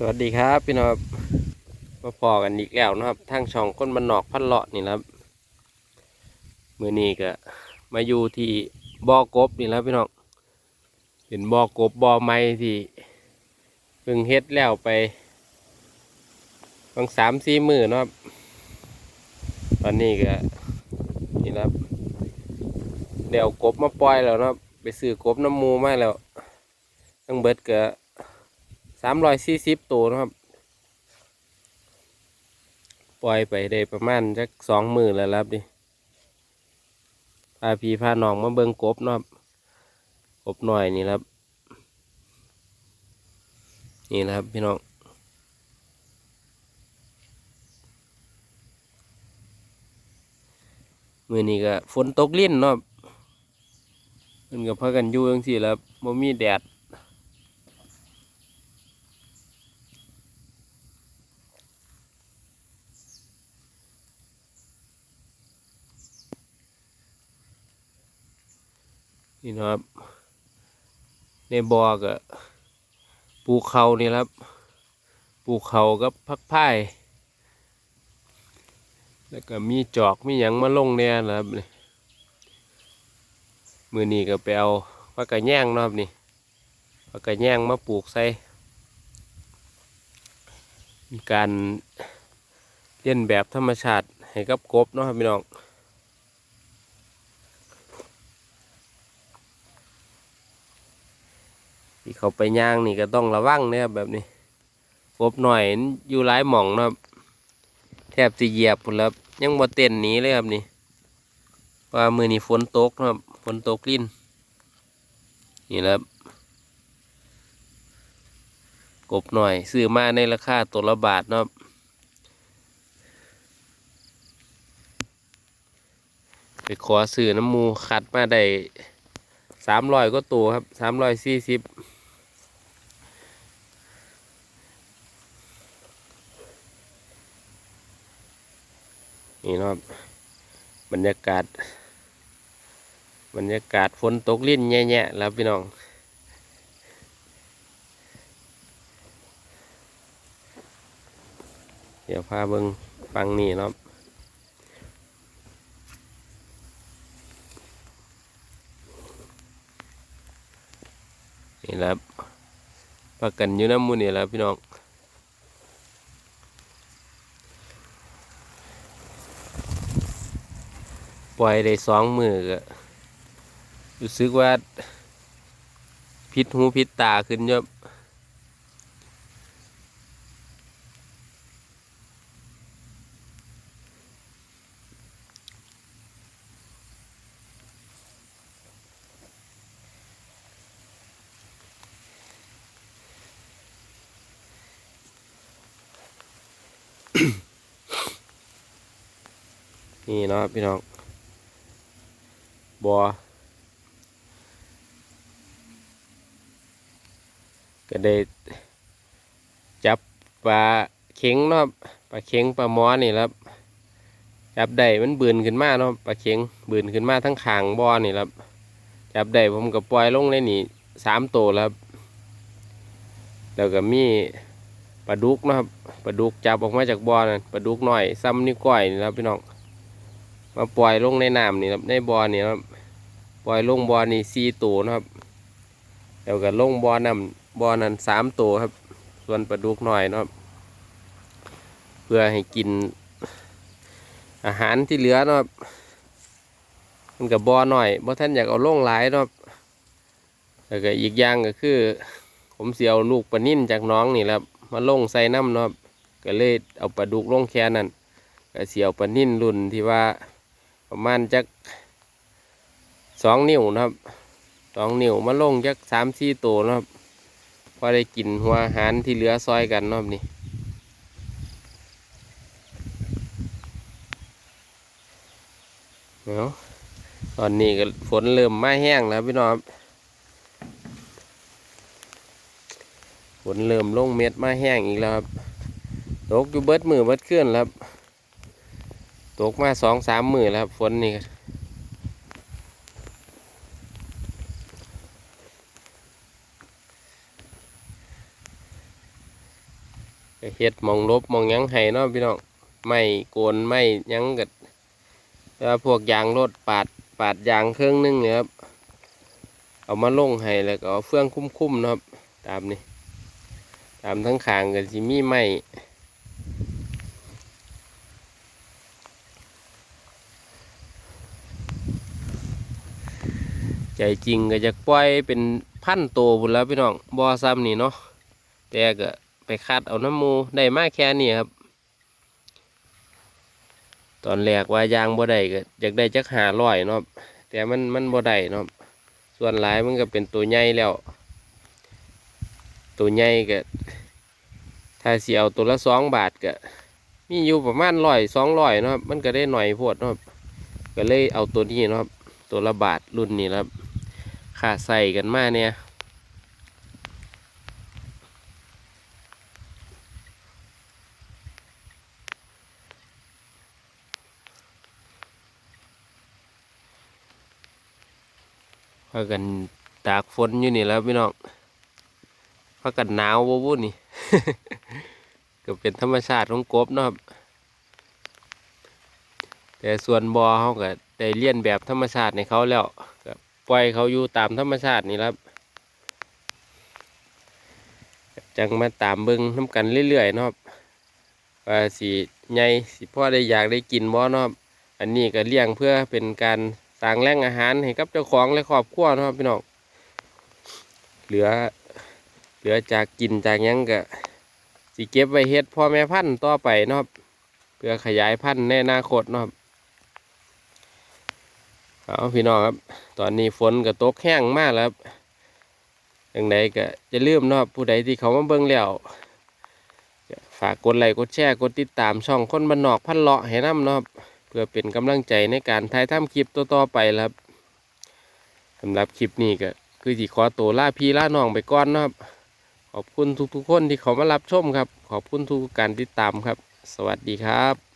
สวัสดีครับพี่น้องมาพอกันอีกแล้วนะครับทางช่องก้นบันนอกพันเลาะนี่นะครับมือนี้ก็มาอยู่ที่บ่อกบนี่แล้วพี่น้องเป็นบ่อกบบ่อไม้ที่เพิ่งเฮ็ดแล้วไปบางสามสี่มือนะครับตอนนี้ก็นี่นะครับเดี๋ยวกบมาปล่อยแล้วนะครับไปซื้อกบน้ำมูมาแล้วทั้งเบิดก็ สามร้อยสี่สิบตัวนะครับ ปล่อยไปได้ประมาณจักสองหมือแล้วครับดิพาพี่พาน้องมาเบิ่งกบนะครับกบหน่อยนี่ครับ นี่นะครับพี่น้องมือนี้ก็ฝนตกลิ้นเนาะมันก็พากันอยู่จังสี่แล้วบ่มีแดด นี่นะครับ ในบ่อก็ปูเขานี่ครับ ปูเขากับพักพาย แล้วก็มีจอกมีหยังมาลงเนี่ยนะครับนี่มือนี้ก็ไปเอาพักกระแยงนะครับนี่พักกระแยงมาปลูกใส่การเลียนแบบธรรมชาติให้กับกบเนาะครับพี่น้อง ที่เขาไปย่างนี่ก็ต้องระวังนะครับแบบนี้กบหน่อยอยู่หลายหม่องนะครับ แทบจะเหยียบหมดแล้วยังบ่เต้นหนี้เลยครับนี่ว่ามือนี้ฝนตกนะครับฝนตกลิ้นนี่แหละครับกบหน่อยซื้อมาในราคาตัวละบาทนะครับไปขอซื้อน้ำมูคัดมาได้สามร้อยก็ตัวครับสามร้อยสี่สิบ นี่นะครับบรรยากาศ บรรยากาศฝนตกลิ้นแย่ๆแล้วพี่น้องเดี๋ยวพาเบิงฟังนี่เนาะนี่แหละครับปากันอยู่น้ำมูนี่แหล้วพี่น้อง ปล่อยได้สองมือก็รู้สึกว่าพิษหูพิษตาขึ้นเยอะนี่เนาะพี่น้อง บัวก็ได้จับปลาเข็งเนาะครับปลาเข็งปลาหมอนี่และครับจับได้มันบืนขึ้นมาเนาะปลาเข็งบืนขึ้นมาทั้งขางบ่อนี่และครับจับได้ผมก็ปล่อยลงในนี่สามตัวแล้วครับ แล้วก็มีปลาดุกนะครับปลาดุกจับออกมาจากบ่อนั่นปลาดุกหน่อยซ้ำนิ้วก้อยนี่แหล้วพี่น้องมาปล่อยลงในน้ำนี่ครับในบ่อนี่ครับ ปล่อยลงบ่อนี่สี่ตัวนะครับแล้วก็ลงบ่อน้ำบ่อนั้นสามตัวครับ ส่วนปลาดุกหน่อยนะครับ เพื่อให้กินอาหารที่เหลือนะครับมันกับบอหน่อยบ่ท่านอยากเอาลงหลายนะครับแล้วก็อีกอย่างก็คือ ผมเสียเอาลูกปลานิ่นจากน้องนี่แหละครับมาลงใส่น้ำนะครับก็เลยเอาปลาดุกลงแค่นั้นก็เสียวปลานิ่นรุ่นที่ว่าประมาณจัก สองนิ้วนะครับสองนิ้วมาลงจักสามสี่ตัวนะครับพอได้กินหัวอาหารที่เหลือซอยกันนะครับนี่เนาะตอนนี้ก็ฝนเริ่มมาแห้งแล้วพี่น้องฝนเริ่มลงเม็ดมาแห้งอีกแล้วครับตกอยู่เบิดมือเบิดเคลื่อนแล้วครับตกมาสองสามมือแล้วครับฝนนี่ เฮ็ดมองลบมองยังให้เนาะพี่น้องไม่โกนไม่ยังกัแล้วพวกยางรถปาดปาดยางเครื่องนึงเนี่ยครับเอามาลงให้แล้วก็เอาเฟืองคุ้มๆนะครับ ตามนี้ตามทั้งขางก็สิมี่ไม้ใจจริงก็จะปล่อยเป็นพันโตวพุ่นแล้วพี่น้องบอซ้ำนี่เนาะแต่ก็ ไปคัดเอาน้ำมูได้มากแค่นี้ครับ ตอนแรกว่ายางบ่ได้ก็อยากได้จักหาร้อยเนาะแต่มันมันบ่ได้เนาะส่วนหลายมันก็เป็นตัวใหญ่แล้ว ตัวใหญ่ก็ถ้าสิเอาตัวละสองบาทก็มีอยู่ประมาณร้อยสองร้อยเนาะมันก็ได้หน่อยโพดเนาะก็เลยเอาตัวนี้เนาะตัวละบาทรุ่นนี้นะครับค่าใส่กันมาเนี่ย พากันตากฝนอยู่นี่แล้วพี่น้องพากันหนาวบ่วุ่นนี่ ก็เป็นธรรมชาติของกบนะครับ แต่ส่วนบอเขาก็ได้เลี้ยนแบบธรรมชาติในเขาแล้วก็ปล่อยเขาอยู่ตามธรรมชาตินี่แล้วจังมาตามเบิ้งน้ำกันเรื่อยๆนะครับว่าสีใหญ่สิพ่อได้อยากได้กินบ่เนาะครับอันนี้ก็เลี้ยงเพื่อเป็นการ สร้างแหล่งอาหารให้กับเจ้าของและครอบครัวนะครับพี่น้องเหลือเหลือจากกินจากยังก็สิเก็บไว้เฮ็ดพ่อแม่พันธุ์ต่อไปนะครับ เพื่อขยายพันธุ์ในอนาคตนะครับเอาพี่น้องครับ ตอนนี้ฝนก็ตกแห้งมากแล้วครับอย่างใดก็จะลืมนะครับผู้ใดที่เขามาเบิ่งแล้วก็ฝากกดไลค์กดแชร์กดติดตามช่องคนบ้านนอกพันเลาะให้น้ำนะครับ เพื่อเป็นกำลังใจในการถ่ายทำคลิปต่อๆไปครับสำหรับคลิปนี้ก็คือที่ขอตัวล่าพี่ล่าน้องไปก่อนนะครับ ขอบคุณทุกๆคนที่เขามารับชมครับ ขอบคุณทุกการติดตามครับ สวัสดีครับ